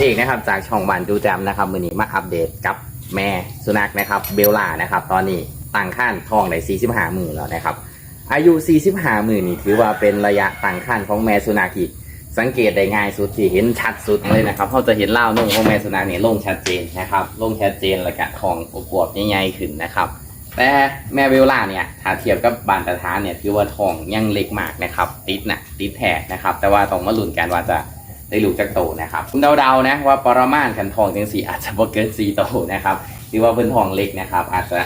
เอกนะครับจากช่องบันดูแจมนะครับมือนี้มาอัปเดตกับแม่สุนัขนะครับเบลล่านะครับตอนนี้ตั้งขั้นทองใน45มือแล้วนะครับ อายุ 45มือนี่ถือว่าเป็นระยะตั้งขั้นของแม่สุนัขที่สังเกตได้ง่ายสุดที่เห็นชัดสุดเลยนะครับเขาจะเห็นเล่านุ่งของแม่สุนัขเนี่ยลงชัดเจนนะครับลงชัดเจนแล้วก็ทองอวบใหญ่ๆขึ้นนะครับ แต่แม่เบลล่าเนี่ยถ้าเทียบกับบานตะทานเนี่ยถือว่าทองยังเล็กมากนะครับ ติดนะติดแท้นะครับ แต่ว่าต้องมาลุ้นกันว่าจะ ได้ลูกจากโตนะครับคุณเดาๆนะว่าปรมาณกันทองจังสีอาจจะบ่เกินสีโตนะครับหรือว่าเป็นทองเล็กนะครับ อาจจะ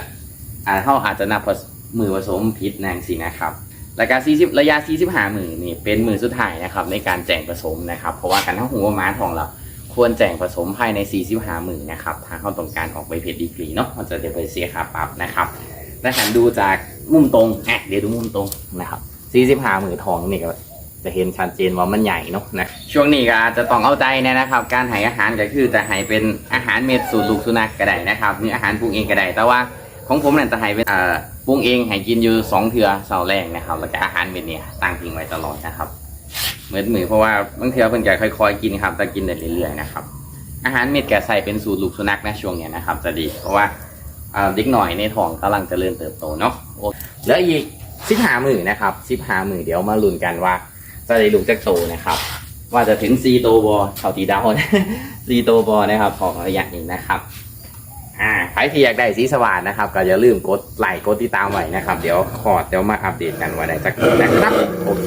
อาจเขาอาจจะนับผสมือผสมพิษนางสีนะครับและการ40ระยะ45มือนี่เป็นมือสุดท้ายนะครับในการแจงผสมนะครับ เพราะว่าการทั้งหัวม้าทองเราควรแจงผสมภายใน 45หมื่นนะครับถ้าเข้าต้องการออกไปเพจดีกรีเนาะมันจะได้ไปเสียค่าปรับนะครับและหันดูจากมุมตรงอะเดี๋ยวดูมุมตรงนะครับ45หมื่นทองนี่ก็ จะเห็นชัดเจนว่ามันใหญ่เนาะนะช่วงนี้ก็อาจจะต้องเอาใจนะครับ การให้อาหารก็คือจะให้เป็นอาหารเม็ดสูตรลูกสุนัขก็ได้นะครับนี่อาหารปรุงเองก็ได้แต่ว่าของผมเนี่ยจะให้เป็นอ่อปรุงเองให้กินอยู่สองเทือเสาแรงนะครับ แล้วก็อาหารเม็ดเนี่ยตั้งทิ้งไว้ตลอดนะครับเหมือนมือเพราะว่าบางเทีเพิ่นจะค่อยๆกินครับแต่กินได้เรื่อยๆนะครับอาหารเม็ดแกใส่เป็นสูตรลูกสุนัขนะช่วงเนี้ยนะครับจะดีเพราะว่าอ่าเด็กหน่อยในท้องกำลังจเจริญเติบโตเนาะโอ้เหลืออีกสิบหามือนะครับสิบหามือเดี๋ยวมาลุ้นกันว่า ก็ได้ลูกจากโตนะครับ ว่าจะถึงซีโตบอเท่าตีดาวซีโตบอนะครับของระยะนี้นะครับอ่าใครที่อยากได้สีสว่านนะครับ ก็อย่าลืมกดไลค์กดติดตามไว้นะครับ เดี๋ยวขอดเดี๋ยวมาอัปเดตกันวันได้จากทีนะครับโอเค